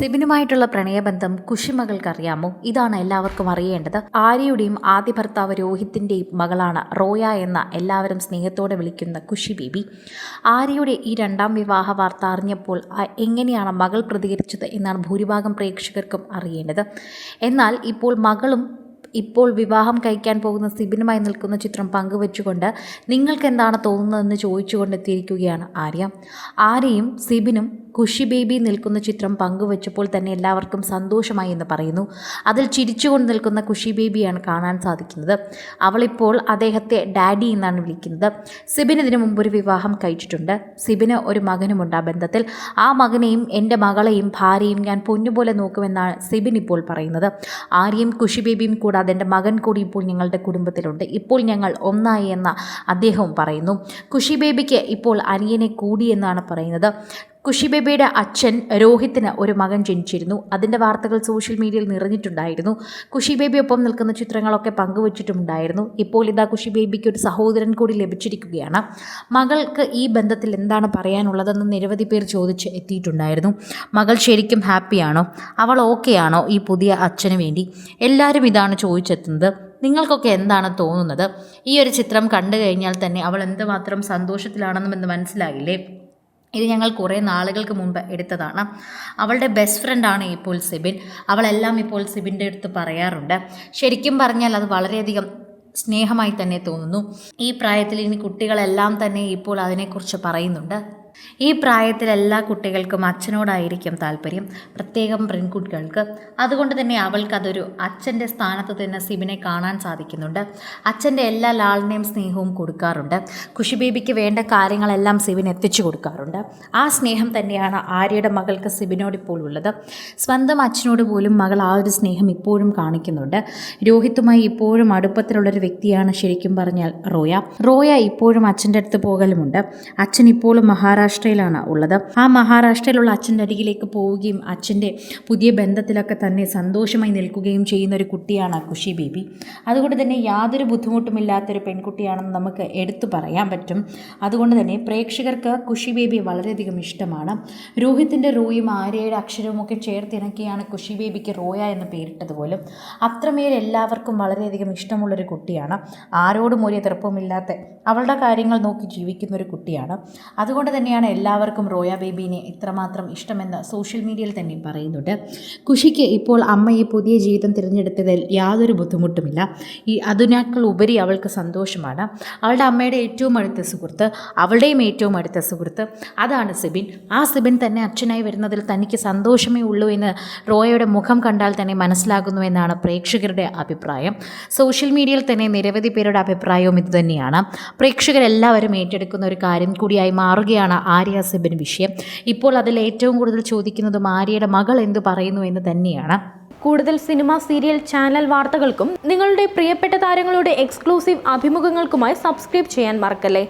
സിബിനുമായിട്ടുള്ള പ്രണയബന്ധം കുഷിമകൾക്കറിയാമോ? ഇതാണ് എല്ലാവർക്കും അറിയേണ്ടത്. ആര്യയുടെയും ആദ്യ ഭർത്താവ് രോഹിത്തിന്റെയും മകളാണ് റോയ എന്ന എല്ലാവരും സ്നേഹത്തോടെ വിളിക്കുന്ന കുഷി ബേബി. ആര്യയുടെ ഈ രണ്ടാം വിവാഹ വാർത്ത അറിഞ്ഞപ്പോൾ എങ്ങനെയാണ് മകൾ പ്രതികരിച്ചത് എന്നാണ് ഭൂരിഭാഗം പ്രേക്ഷകർക്കും അറിയേണ്ടത്. എന്നാൽ ഇപ്പോൾ മകളും ഇപ്പോൾ വിവാഹം കഴിക്കാൻ പോകുന്ന സിബിനുമായി നിൽക്കുന്ന ചിത്രം പങ്കുവെച്ചുകൊണ്ട് നിങ്ങൾക്ക് എന്താണ് തോന്നുന്നതെന്ന് ചോദിച്ചുകൊണ്ട് എത്തിയിരിക്കുകയാണ് ആര്യ. ആര്യയും സിബിനും കുഷി ബേബി നിൽക്കുന്ന ചിത്രം പങ്കുവച്ചപ്പോൾ തന്നെ എല്ലാവർക്കും സന്തോഷമായി എന്ന് പറയുന്നു. അതിൽ ചിരിച്ചുകൊണ്ട് നിൽക്കുന്ന കുഷി ബേബിയാണ് കാണാൻ സാധിക്കുന്നത്. അവളിപ്പോൾ അദ്ദേഹത്തെ ഡാഡി എന്നാണ് വിളിക്കുന്നത്. സിബിൻ ഇതിനു മുമ്പ് ഒരു വിവാഹം കഴിച്ചിട്ടുണ്ട്. സിബിന് ഒരു മകനുമുണ്ട് ആ ബന്ധത്തിൽ. ആ മകനെയും എന്റെ മകളെയും ഭാര്യയും ഞാൻ പൊന്നുപോലെ നോക്കുമെന്നാണ് സിബിൻ ഇപ്പോൾ പറയുന്നത്. ആര്യയും കുഷി ബേബിയും കൂടാതെ എന്റെ മകൻ കൂടി ഇപ്പോൾ ഞങ്ങളുടെ കുടുംബത്തിലുണ്ട്. ഇപ്പോൾ ഞങ്ങൾ ഒന്നായി എന്ന അദ്ദേഹവും പറയുന്നു. കുഷി ബേബിക്ക് ഇപ്പോൾ അനിയനെ കൂടി എന്നാണ് പറയുന്നത്. കുഷി ബേബിയുടെ അച്ഛൻ രോഹിത്തിന് ഒരു മകൻ ജനിച്ചിരുന്നു. അതിന്റെ വാർത്തകൾ സോഷ്യൽ മീഡിയയിൽ നിറഞ്ഞിട്ടുണ്ടായിരുന്നു. കുഷി ബേബി ഒപ്പം നിൽക്കുന്ന ചിത്രങ്ങളൊക്കെ പങ്കുവച്ചിട്ടുണ്ടായിരുന്നു ഇപ്പോൾ ഇതാ കുഷി ബേബിക്ക് ഒരു സഹോദരൻ കൂടി ലഭിച്ചിരിക്കുകയാണ്. മകൾക്ക് ഈ ബന്ധത്തിൽ എന്താണ് പറയാനുള്ളതെന്ന് നിരവധി പേർ ചോദിച്ച് എത്തിയിട്ടുണ്ടായിരുന്നു. മകൾ ശരിക്കും ഹാപ്പിയാണോ? അവൾ ഓക്കെ ആണോ ഈ പുതിയ അച്ഛന് വേണ്ടി? എല്ലാവരും ഇതാണ് ചോദിച്ചെത്തുന്നത്. നിങ്ങൾക്കൊക്കെ എന്താണ് തോന്നുന്നത്? ഈ ഒരു ചിത്രം കണ്ടു കഴിഞ്ഞാൽ തന്നെ അവൾ എന്തുമാത്രം സന്തോഷത്തിലാണെന്നും എന്ന് മനസ്സിലായില്ലേ? ഇത് ഞങ്ങൾ കുറേ നാളുകൾക്ക് മുമ്പ് എടുത്തതാണ്. അവളുടെ ബെസ്റ്റ് ഫ്രണ്ടാണ് ഇപ്പോൾ സിബിൻ. അവളെല്ലാം ഇപ്പോൾ സിബിന്റെ അടുത്ത് പറയാറുണ്ട്. ശരിക്കും പറഞ്ഞാൽ അത് വളരെയധികം സ്നേഹമായി തന്നെ തോന്നുന്നു. ഈ പ്രായത്തിൽ ഇനി കുട്ടികളെല്ലാം തന്നെ ഇപ്പോൾ അതിനെക്കുറിച്ച് പറയുന്നുണ്ട്. ഈ പ്രായത്തിൽ എല്ലാ കുട്ടികൾക്കും അച്ഛനോടായിരിക്കും താല്പര്യം. പ്രത്യേകം പെൺകുട്ടികൾക്ക്. അതുകൊണ്ട് തന്നെ അവൾക്കതൊരു അച്ഛന്റെ സ്ഥാനത്ത് തന്നെ സിബിനെ കാണാൻ സാധിക്കുന്നുണ്ട്. അച്ഛന്റെ എല്ലാ ലാളിനെയും സ്നേഹവും കൊടുക്കാറുണ്ട്. കുഷി ബേബിക്ക് വേണ്ട കാര്യങ്ങളെല്ലാം സിബിൻ എത്തിച്ചു കൊടുക്കാറുണ്ട്. ആ സ്നേഹം തന്നെയാണ് ആര്യയുടെ മകൾക്ക് സിബിനോട് ഇപ്പോൾ ഉള്ളത്. സ്വന്തം അച്ഛനോട് പോലും മകൾ ആ ഒരു സ്നേഹം ഇപ്പോഴും കാണിക്കുന്നുണ്ട്. രോഹിത്തുമായി ഇപ്പോഴും അടുപ്പത്തിലുള്ളൊരു വ്യക്തിയാണ് ശരിക്കും പറഞ്ഞാൽ റോയ. റോയ ഇപ്പോഴും അച്ഛന്റെ അടുത്ത് പോകലുമുണ്ട്. അച്ഛൻ ഇപ്പോഴും മഹാരാഷ്ട്രയിലാണ് ഉള്ളത്. ആ മഹാരാഷ്ട്രയിലുള്ള അച്ഛന്റെ അരികിലേക്ക് പോവുകയും അച്ഛന്റെ പുതിയ ബന്ധത്തിലൊക്കെ തന്നെ സന്തോഷമായി നിൽക്കുകയും ചെയ്യുന്ന ഒരു കുട്ടിയാണ് കുഷി ബേബി. അതുകൊണ്ട് തന്നെ യാതൊരു ബുദ്ധിമുട്ടുമില്ലാത്തൊരു പെൺകുട്ടിയാണെന്ന് നമുക്ക് എടുത്തു പറയാൻ പറ്റും. അതുകൊണ്ട് തന്നെ പ്രേക്ഷകർക്ക് കുഷി ബേബി വളരെയധികം ഇഷ്ടമാണ്. രോഹിത്തിന്റെ റോയും ആര്യയുടെ അക്ഷരവും ഒക്കെ ചേർത്തിണക്കിയാണ് കുഷി ബേബിക്ക് റോയ എന്ന് പേരിട്ടത് പോലും. അത്രമേൽ എല്ലാവർക്കും വളരെയധികം ഇഷ്ടമുള്ളൊരു കുട്ടിയാണ്. ആരോടും ഒരു എതിർപ്പുമില്ലാത്ത അവളുടെ കാര്യങ്ങൾ നോക്കി ജീവിക്കുന്ന ഒരു കുട്ടിയാണ്. അതുകൊണ്ട് തന്നെയാണ് എല്ലാവർക്കും റോയ ബേബീനെ ഇത്രമാത്രം ഇഷ്ടമെന്ന് സോഷ്യൽ മീഡിയയിൽ തന്നെ പറയുന്നുണ്ട്. കുഷിക്ക് ഇപ്പോൾ അമ്മ ഈ പുതിയ ജീവിതം തിരഞ്ഞെടുത്തതിൽ യാതൊരു ബുദ്ധിമുട്ടുമില്ല. ഈ അതിനേക്കാൾ ഉപരി അവൾക്ക് സന്തോഷമാണ്. അവളുടെ അമ്മയുടെ ഏറ്റവും അടുത്ത സുഹൃത്ത് അവളുടെയും ഏറ്റവും അടുത്ത സുഹൃത്ത് അതാണ് സിബിൻ. ആ സിബിൻ തന്നെ അച്ഛനായി വരുന്നതിൽ തനിക്ക് സന്തോഷമേ ഉള്ളൂ എന്ന് റോയയുടെ മുഖം കണ്ടാൽ തന്നെ മനസ്സിലാകുന്നു എന്നാണ് പ്രേക്ഷകരുടെ അഭിപ്രായം. സോഷ്യൽ മീഡിയയിൽ തന്നെ നിരവധി പേരുടെ അഭിപ്രായവും ഇതുതന്നെയാണ്. പ്രേക്ഷകരെല്ലാവരും ഏറ്റെടുക്കുന്ന ഒരു കാര്യം കൂടിയായി മാറുകയാണ് ആര്യ വിഷയം. ഇപ്പോൾ അതിൽ ഏറ്റവും കൂടുതൽ ചോദിക്കുന്നതും ആര്യയുടെ മകൾ എന്ത് പറയുന്നു എന്ന് തന്നെയാണ്. കൂടുതൽ സിനിമ സീരിയൽ ചാനൽ വാർത്തകൾക്കും നിങ്ങളുടെ പ്രിയപ്പെട്ട താരങ്ങളുടെ എക്സ്ക്ലൂസീവ് അഭിമുഖങ്ങൾക്കുമായി സബ്സ്ക്രൈബ് ചെയ്യാൻ മറക്കല്ലേ?